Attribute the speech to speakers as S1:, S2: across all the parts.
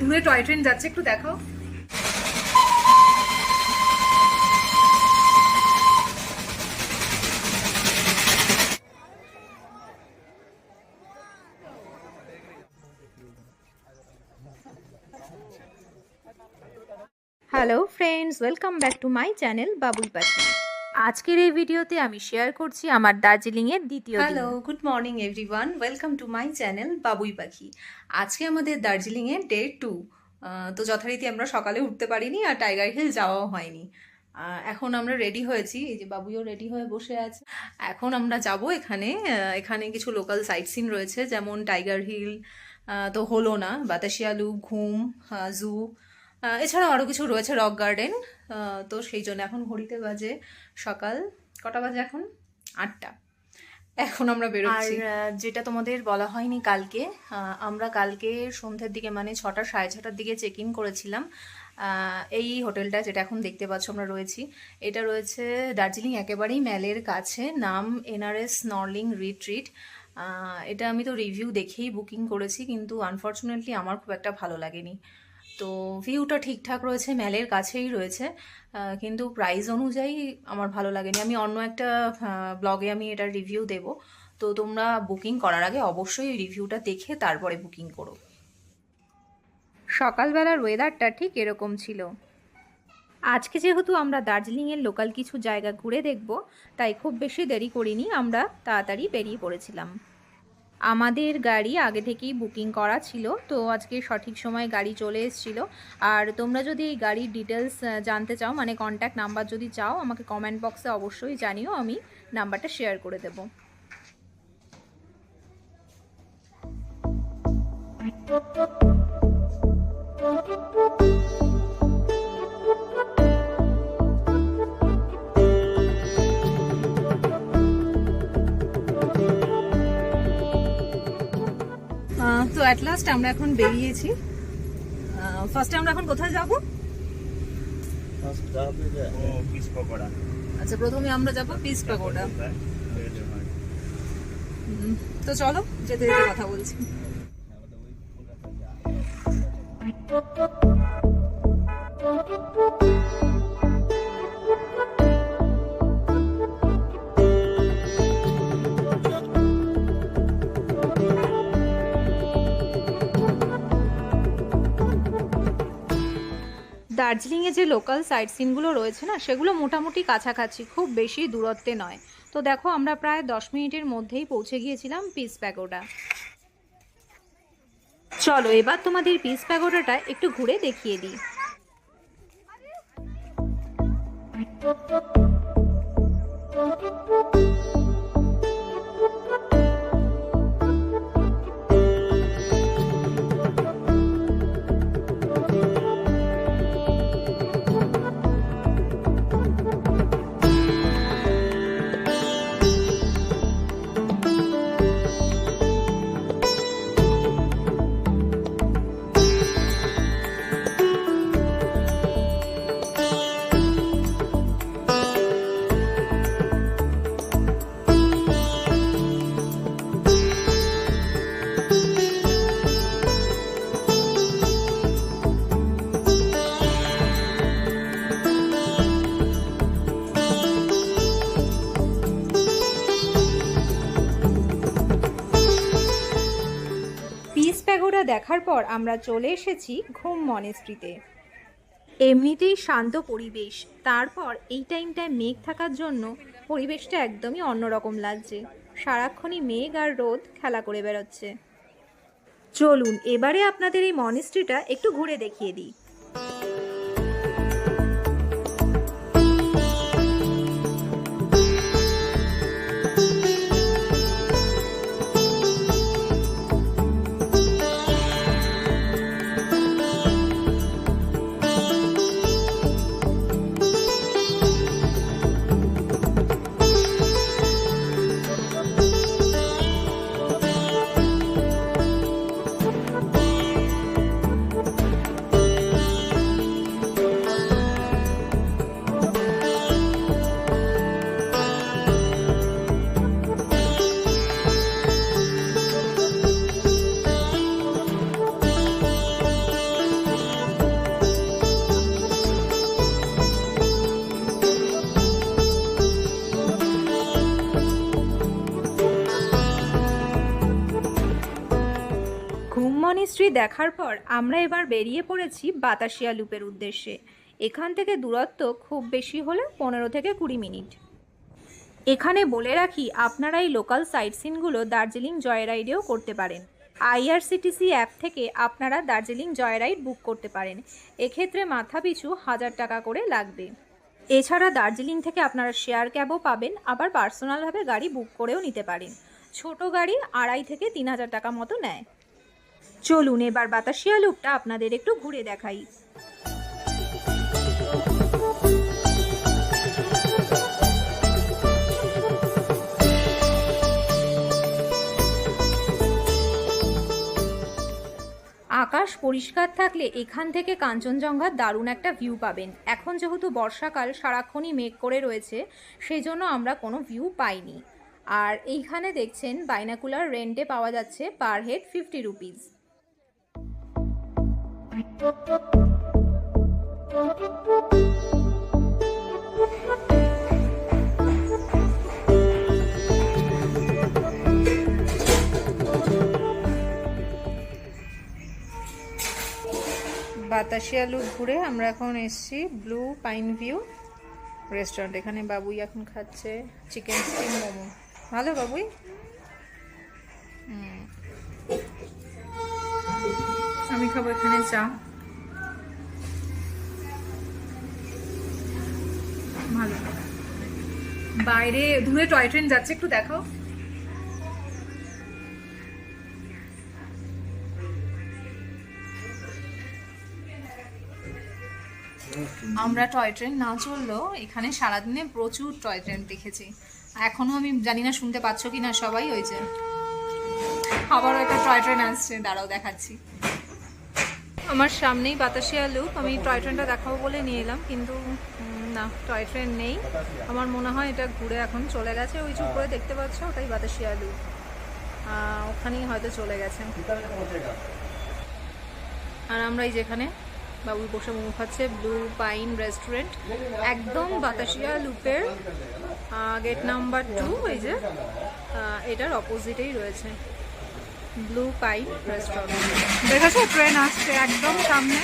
S1: দূরে toy train যাচ্ছে, একটু দেখো
S2: hello friends welcome back to my channel Babui Pakhi আজকের এই ভিডিওতে আমি শেয়ার করছি আমার দার্জিলিংয়ের দ্বিতীয়
S1: hello good morning everyone welcome to my channel Babui Pakhi আজকে আমাদের দার্জিলিংয়ে ডে টু তো যথারীতি আমরা সকালে উঠতে পারিনি আর টাইগার হিল যাওয়াও হয়নি। এখন আমরা রেডি হয়েছি। এই যে বাবুইও রেডি হয়ে বসে আছে। এখন আমরা যাব এখানে এখানে কিছু লোকাল সাইট সিন রয়েছে যেমন টাইগার হিল তো হলো না বাতাসিয়ালু ঘুম জু এছাড়াও আরও কিছু রয়েছে রক গার্ডেন তো সেই জন্য এখন ঘড়িতে বাজে সকাল কটা বাজে এখন? আটটা। এখন আমরা
S2: আর
S1: বেরোচ্ছি
S2: আহ, যেটা তোমাদের বলা হয়নি কালকে আমরা কালকে সন্ধ্যের দিকে মানে ছটা সাড়ে ছটার দিকে চেক ইন করেছিলাম এই হোটেলটা যেটা এখন দেখতে পাচ্ছ আমরা রয়েছি এটা রয়েছে দার্জিলিং একেবারেই ম্যালের কাছে নাম এনআরএস নর্লিং রিট্রিট। এটা আমি তো রিভিউ দেখেই বুকিং করেছি কিন্তু আনফর্চুনেটলি আমার খুব একটা ভালো লাগেনি। তো ভিউটা ঠিকঠাক রয়েছে ম্যালের কাছেই রয়েছে কিন্তু প্রাইস অনুযায়ী আমার ভালো লাগেনি। আমি অন্য একটা ব্লগে আমি এটার রিভিউ দেব। তো তোমরা বুকিং করার আগে অবশ্যই রিভিউটা দেখে তারপরে বুকিং করো। সকালবেলার ওয়েদারটা ঠিক এরকম ছিল। আজকে যেহেতু আমরা দার্জিলিংয়ের লোকাল কিছু জায়গা ঘুরে দেখব, তাই খুব বেশি দেরি করিনি, আমরা তাড়াতাড়ি বেরিয়ে পড়েছিলাম। আমাদের গাড়ি আগে থেকেই বুকিং করা ছিল তো আজকে সঠিক সময় গাড়ি চলে এসেছিল। আর তোমরা যদি এই গাড়ির ডিটেলস জানতে চাও মানে কন্ট্যাক্ট নাম্বার যদি চাও আমাকে কমেন্ট বক্সে অবশ্যই জানিও আমি নাম্বারটা শেয়ার করে দেবো।
S1: আহ, তো অ্যাট লাস্ট আমরা এখন বেরিয়েছি। ফার্স্টে আমরা এখন কোথায় যাব?
S3: পকোড়া
S1: আচ্ছা প্রথমে আমরা যাব পিস হুম, তো চলো যেতে যেতে কথা বলছি।
S2: দার্জিলিংয়ে যে লোকাল সাইট সিনগুলো রয়েছে না, সেগুলো মোটামুটি কাছাকাছি, খুব বেশি দূরত্বে নয়। তো দেখো, আমরা প্রায় দশ মিনিটের মধ্যেই পৌঁছে গিয়েছিলাম পিস প্যাগোডা চলো, এবার তোমাদের পিস প্যাগোডাটা একটু ঘুরে দেখিয়ে দিই। পিস দেখার পর আমরা চলে এসেছি ঘুম মনেস্ট্রিতে এমনিতেই শান্ত পরিবেশ। তারপর এই টাইমটায় মেঘ থাকার জন্য পরিবেশটা একদমই অন্যরকম লাগছে। সারাক্ষণই মেঘ আর রোদ খেলা করে বেরোচ্ছে চলুন, এবারে আপনাদের এই মনেস্ট্রিটা একটু ঘুরে দেখিয়ে দিই। সবটি দেখার পর আমরা এবার বেরিয়ে পড়েছি বাতাসিয়া লুপের উদ্দেশ্যে। এখান থেকে দূরত্ব খুব বেশি হলে পনেরো থেকে কুড়ি মিনিট। এখানে বলে রাখি, আপনারা এই লোকাল সাইট সিনগুলো দার্জিলিং জয়রাইডেও করতে পারেন। আইআরসিটিসি অ্যাপ থেকে আপনারা দার্জিলিং জয়রাইড বুক করতে পারেন। এক্ষেত্রে মাথা পিছু হাজার টাকা করে লাগবে। এছাড়া দার্জিলিং থেকে আপনারা শেয়ার ক্যাবও পাবেন, আবার পার্সোনালভাবে গাড়ি বুক করেও নিতে পারেন। ছোট গাড়ি আড়াই থেকে তিন হাজার টাকা মতো নেয়। চলুন এবার বাতাসিয়া লুপটা আপনাদের একটু ঘুরে দেখাই। আকাশ পরিষ্কার থাকলে এখান থেকে কাঞ্চনজঙ্ঘার দারুণ একটা ভিউ পাবেন। এখন যেহেতু বর্ষাকাল, সারাক্ষণই মেঘ করে রয়েছে সেই জন্য আমরা কোনো ভিউ পাইনি। আর এইখানে দেখছেন বাইনাকুলার রেন্টে পাওয়া যাচ্ছে per head fifty rupees Batasia আলু ঘুরে আমরা এখন এসেছি ব্লু পাইন ভিউ রেস্টুরেন্ট। এখানে বাবুই এখন খাচ্ছে চিকেন স্টিম মোমো। ভালো বাবুই? আমি খাব এখানে চা। ভালো। বাইরে, দূরে টয় ট্রেন যাচ্ছে, একটু দেখাও। আমরা টয় ট্রেন না চললেও এখানে সারাদিনে প্রচুর টয় ট্রেন দেখেছি। এখনও আমি জানি না, শুনতে পাচ্ছ কি না সবাই ওই যে। আবারও একটা টয় ট্রেন আসছে, দাঁড়াও দেখাচ্ছি। আমার সামনেই বাতাসিয়া লুপ আমি টয় ট্রেনটা দেখাবো বলে নিয়ে এলাম, কিন্তু না টয় ট্রেন নেই। আমার মনে হয় এটা ঘুরে এখন চলে গেছে। ওই যে উপরে দেখতে পাচ্ছ, ওটাই বাতাসিয়া লুপ ওখানেই হয়তো চলে গেছে। আর আমরা এই যেখানে বাবু বসে মোমো খাচ্ছে ব্লু পাইন রেস্টুরেন্ট একদম বাতাসিয়া লুপের গেট নাম্বার টু এই যে এটার অপোজিটেই রয়েছে। ব্লু পাইন রেস্টুরেন্ট দেখেছ? ট্রেন আসছে একদম সামনে।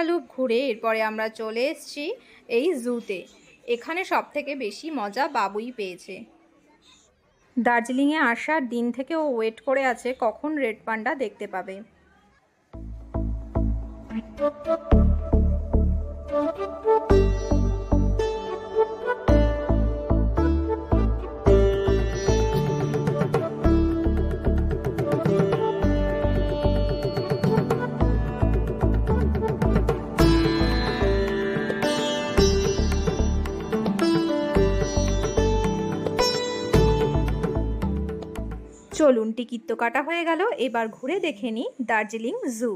S2: আলু ঘুরে এরপরে আমরা চলে এসছি এই জুতে। এখানে সব থেকে বেশি মজা বাবুই পেয়েছে। দার্জিলিংয়ে আসার দিন থেকে ও ওয়েট করে আছে, কখন রেড পান্ডা দেখতে পাবে। চলুন টিকিট তো কাটা হয়ে গেল এবার ঘুরে দেখে নিই দার্জিলিং জু।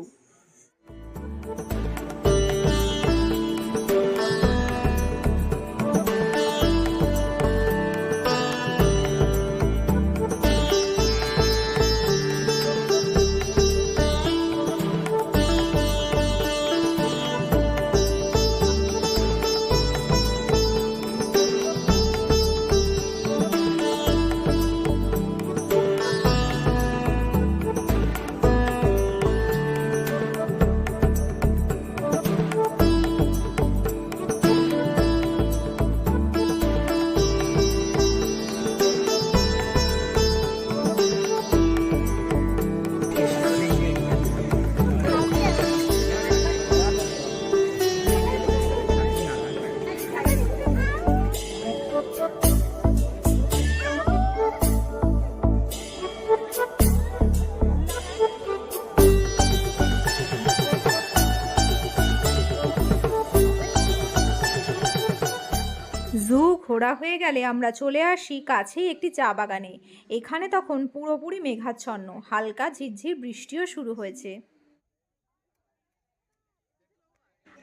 S2: গেলে আমরা চলে আসি কাছেই একটি চা বাগানে। এখানে তখন পুরোপুরি মেঘাচ্ছন্ন, হালকা ঝিরঝির বৃষ্টিও শুরু হয়েছে।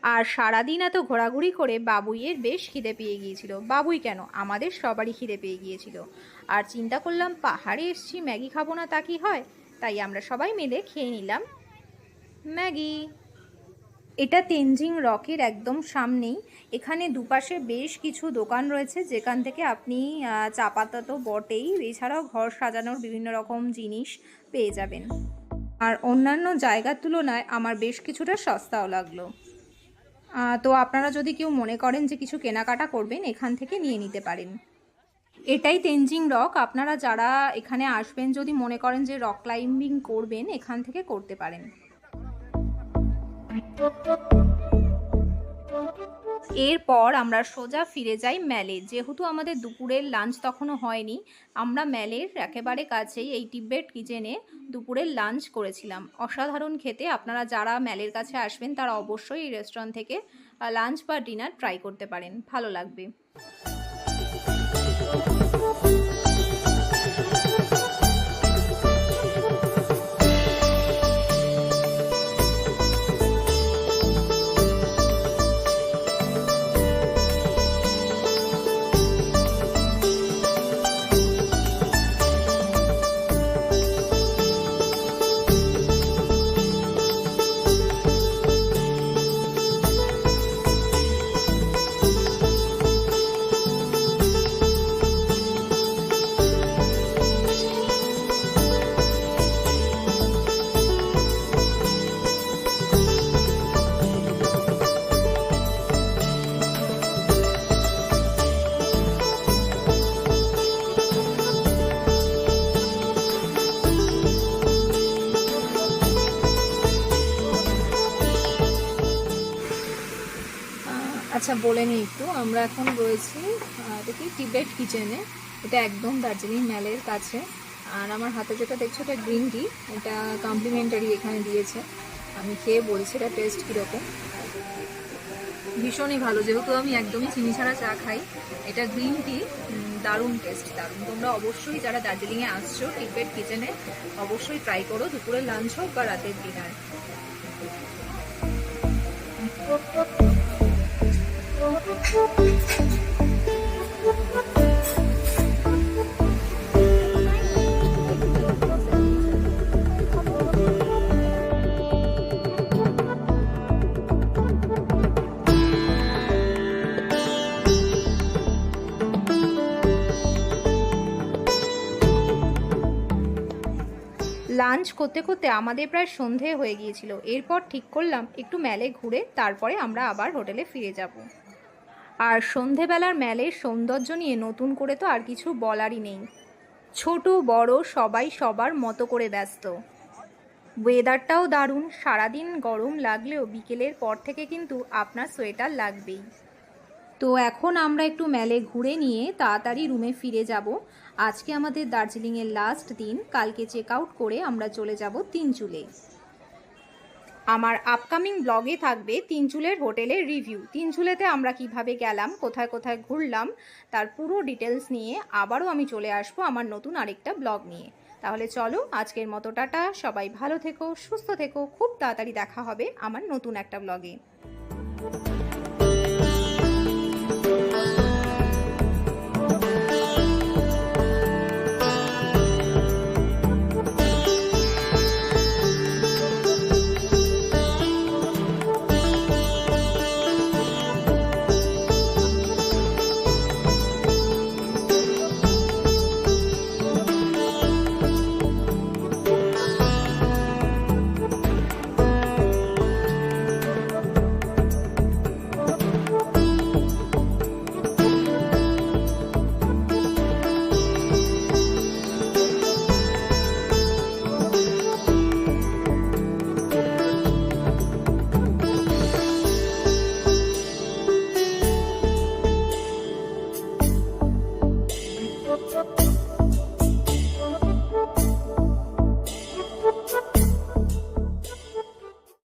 S2: আর সারাদিন এত ঘোরাঘুরি করে বাবুইয়ের বেশ খিদে পেয়ে গিয়েছিল। বাবুই কেন? আমাদের সবারই খিদে পেয়ে গিয়েছিল। আর চিন্তা করলাম, পাহাড়ে এসছি, ম্যাগি খাব না তা কি হয়? তাই আমরা সবাই মিলে খেয়ে নিলাম। ম্যাগি এটা তেনজিং রকের একদম সামনেই। এখানে দুপাশে বেশ কিছু দোকান রয়েছে, যেখান থেকে আপনি চা পাতা তো বটেই। এছাড়াও ঘর সাজানোর বিভিন্ন রকম জিনিস পেয়ে যাবেন। আর অন্যান্য জায়গার তুলনায় আমার বেশ কিছুটা সস্তাও লাগল। তো আপনারা যদি কেউ মনে করেন যে কিছু কেনাকাটা করবেন, এখান থেকে নিয়ে নিতে পারেন। এটাই তেনজিং রক আপনারা যারা এখানে আসবেন, যদি মনে করেন যে রক ক্লাইম্বিং করবেন, এখান থেকে করতে পারেন। এরপর আমরা সোজা ফিরে যাই ম্যালে যেহেতু আমাদের দুপুরের লাঞ্চ তখনও হয়নি, আমরা ম্যালের একেবারে কাছেই এই টিবেট কিচেনে দুপুরের লাঞ্চ করেছিলাম। অসাধারণ খেতে আপনারা যারা ম্যালের কাছে আসবেন, তারা অবশ্যই এই রেস্টুরেন্ট থেকে লাঞ্চ বা ডিনার ট্রাই করতে পারেন। ভালো লাগবে। আচ্ছা বলে নিই একটু। আমরা এখন রয়েছি দেখি টিবেট কিচেনে। এটা একদম দার্জিলিং ম্যালের কাছে। আর আমার হাতে যেটা দেখছ, এটা গ্রিন টি। এটা কমপ্লিমেন্টারি এখানে দিয়েছে। আমি খেয়ে বলছি এটা টেস্ট কীরকম। ভীষণই ভালো। যেহেতু আমি একদমই চিনি ছাড়া চা খাই, এটা গ্রিন টি দারুণ টেস্ট দারুণ। তোমরা অবশ্যই যারা দার্জিলিংয়ে আসছো, টিবেট কিচেনে, অবশ্যই ট্রাই করো দুপুরের লাঞ্চ হোক বা রাতের ডিনার লাঞ্চ করতে করতে আমাদের প্রায় সন্ধে হয়ে গিয়েছিল। এরপর ঠিক করলাম একটু ম্যালে ঘুরে, তারপরে আমরা আবার হোটেলে ফিরে যাব। আর সন্ধেবেলার ম্যালের সৌন্দর্য নিয়ে নতুন করে তো আর কিছু বলারই নেই। ছোট, বড়, সবাই সবার মতো করে ব্যস্ত। ওয়েদারটাও দারুণ, সারাদিন গরম লাগলেও বিকেলের পর থেকে কিন্তু আপনার সোয়েটার লাগবেই। তো এখন আমরা একটু মেলে ঘুরে নিয়ে তাড়াতাড়ি রুমে ফিরে যাব। আজকে আমাদের দার্জিলিংয়ের লাস্ট দিন, কালকে চেক আউট করে আমরা চলে যাব তিন তিনচুলে। আমার আপকামিং ব্লগে থাকবে তিনচুলের হোটেলের রিভিউ তিনচুলেতে আমরা কীভাবে গেলাম, কোথায় কোথায় ঘুরলাম, তার পুরো ডিটেলস নিয়ে আবারও আমি চলে আসব আমার নতুন আরেকটা ব্লগ নিয়ে। তাহলে চলো, আজকের মতো টাটা, সবাই ভালো থেকো, সুস্থ থেকো, খুব তাড়াতাড়ি দেখা হবে আমার নতুন একটা ব্লগে